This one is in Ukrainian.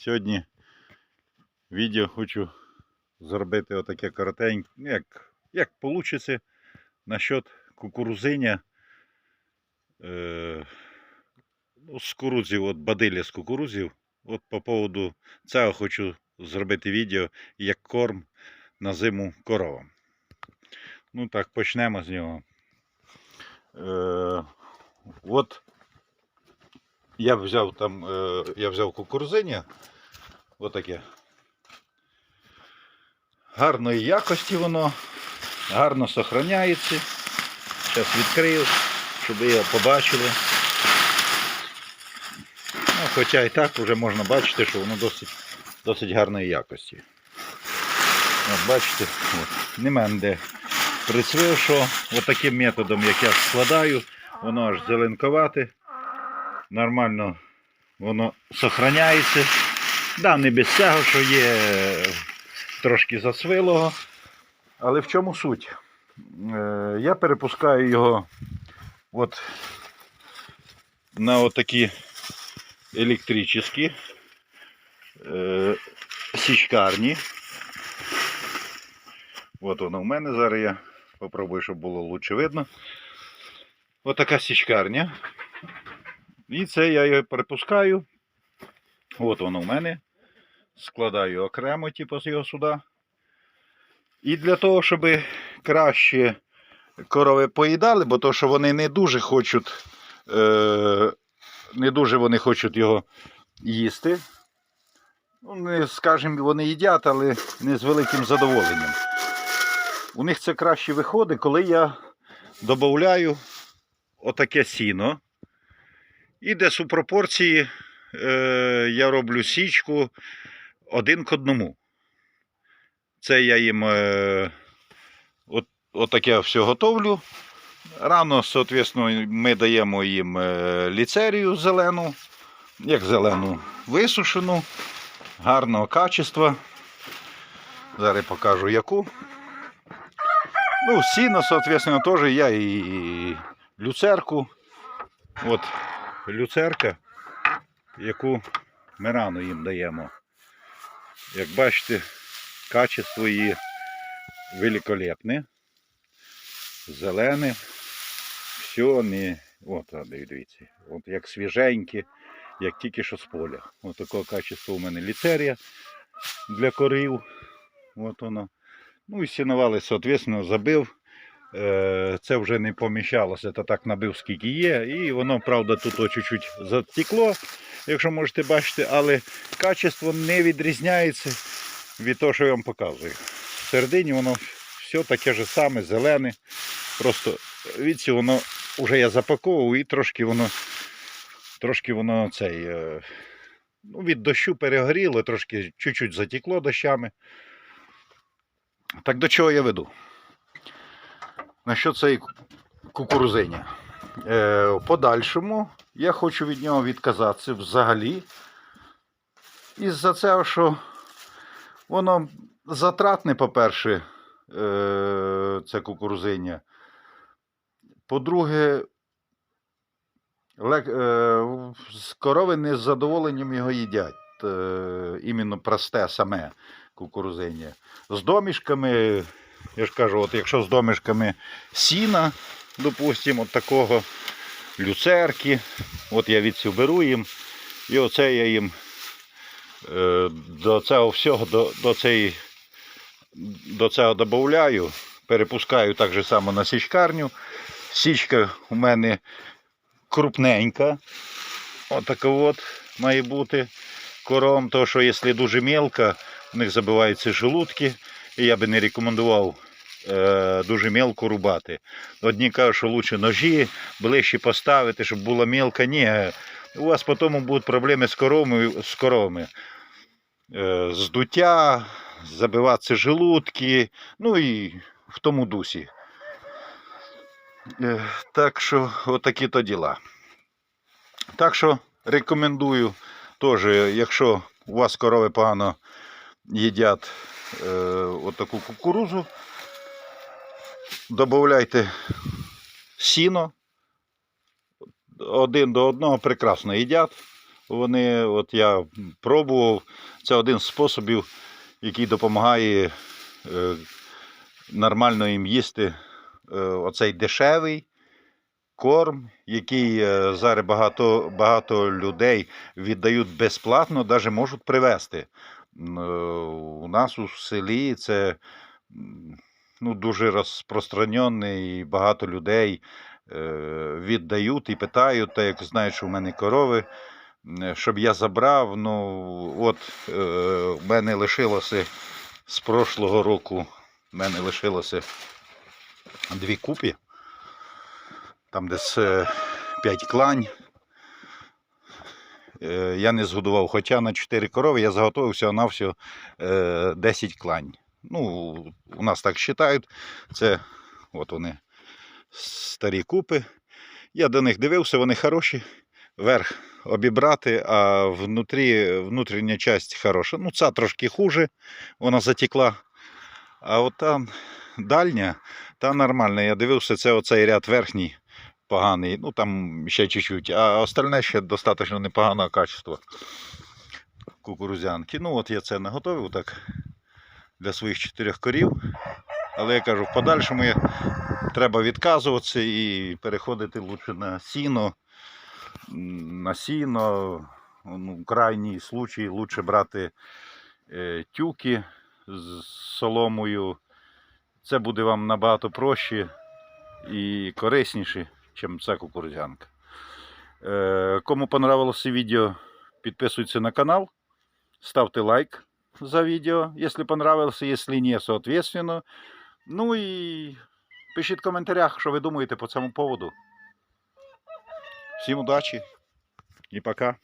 Сьогодні відео хочу зробити отаке коротеньке, ну, як, як вийде насчет кукурузиня. Е, ну, з кукурудзів, от бадилля з кукурузів. От по поводу цього хочу зробити відео, як корм на зиму коровам. Ну так, почнемо з нього. Е, от я взяв там, е, я взяв кукурузиня, отаке. Гарної якості воно, гарно сохраняється. Зараз відкрию, щоб ви його побачили. Ну, хоча і так вже можна бачити, що воно досить, досить гарної якості. От бачите, от, нема де прицвив, що от таким методом, як я складаю, воно аж зеленковате, нормально воно сохраняється. Да, не без цього, що є трошки засвилого. Але в чому суть? Е, я перепускаю його от на отакі електричні е, січкарні. От воно в мене зараз я попробую, щоб було лучше видно. Ось така січкарня. І це я його перепускаю. От воно в мене. Складаю окремо, типу, з його сюди. І для того, щоб краще корови поїдали, бо то, що вони не дуже хочуть, е, не дуже вони хочуть його їсти. Ну, скажімо, вони їдять, але не з великим задоволенням. У них це краще виходить, коли я додаю отаке сіно. І десь у пропорції е, я роблю січку один к одному. Це я їм е, от, отаке все готовлю. Рано, соответственно, ми даємо їм е, ліцерію зелену, як зелену висушену, гарного качества. Зараз покажу яку. Ну, сіно, соответственно, теж я і люцерку. От люцерка, яку ми рано їм даємо. Як бачите, качество її великолепне, зелене, все не. От, дивіться, от як свіженьке, як тільки що з поля. От такого качества у мене ліцерія для корів. От воно. Ну і сінували, соответственно, забив. Е, Це вже не поміщалося, то так набив скільки є. І воно, правда, тут чуть-чуть затекло, якщо можете бачити, але качество не відрізняється від того, що я вам показую. Всередині воно все таке ж саме, зелене. Просто від воно вже я запаковував і трошки воно трошки воно цей. е, Ну, від дощу перегоріло, трошки чуть-чуть затекло дощами. Так до чого я веду? На що цей кукурузиня? Е, подальшому я хочу від нього відказатися взагалі. Із-за цього, що воно затратне, по-перше, е, це кукурузиня. По-друге, е, з корови не з задоволенням його їдять. Е, іменно просте саме кукурузиня. З домішками, я ж кажу, от якщо з домішками сіна, допустимо, от такого люцерки, от я від беру їм, і оце я їм е, до цього всього, до, до, цієї, до цього додаю, перепускаю так же само на січкарню. Січка у мене крупненька. Отака от має бути кором, тому що якщо дуже мелко, у них забиваються желудки, я би не рекомендував е, дуже мелко рубати. Одні кажуть, що краще ножі ближче поставити, щоб було мелко. Ні, у вас потім будуть проблеми з коровами, з коровами. Е, здуття, забиватися желудки, ну і в тому дусі. Е, Так що, отакі то діла. Так що рекомендую теж, якщо у вас корови погано їдять отаку кукурузу, додавайте сіно. Один до одного прекрасно їдять. Вони, от я пробував, це один з способів, який допомагає е, нормально їм їсти е, оцей дешевий корм, який е, зараз багато, багато людей віддають безплатно, навіть можуть привезти. Е, У нас у селі це ну, дуже розпространений і багато людей е, віддають і питають, так як знають, що в мене корови, щоб я забрав. Ну, от е, в мене лишилося з прошлого року, в мене лишилося дві купі, там десь 5 клань. Е, Я не згодував, хоча на 4 корови я заготовив всього на всього 10 клань. Ну, у нас так вважають. Це от вони старі купи. Я до них дивився, вони хороші. Верх обібрати, а внутрі, внутрішня частина хороша. Ну, ця трошки хуже, вона затекла. А от там дальня, та нормальна. Я дивився, це оцей ряд верхній поганий. Ну там ще чуть-чуть. А остальне ще достатньо непоганого качества. Кукурузянки. Ну, от я це наготовив так для своїх чотирьох корів. Але я кажу, в подальшому я, треба відказуватися і переходити лучше на сіно. На сіно, ну, крайній случай, лучше брати е, тюки з соломою. Це буде вам набагато проще і корисніше, ніж ця кукурудзянка. Е, кому понравилося відео, підписуйтесь на канал, ставте лайк за відео, якщо понравилось, якщо ні, соответственно. Ну і пишіть в коментарях, що ви думаєте по цьому поводу. Всім удачі і пока.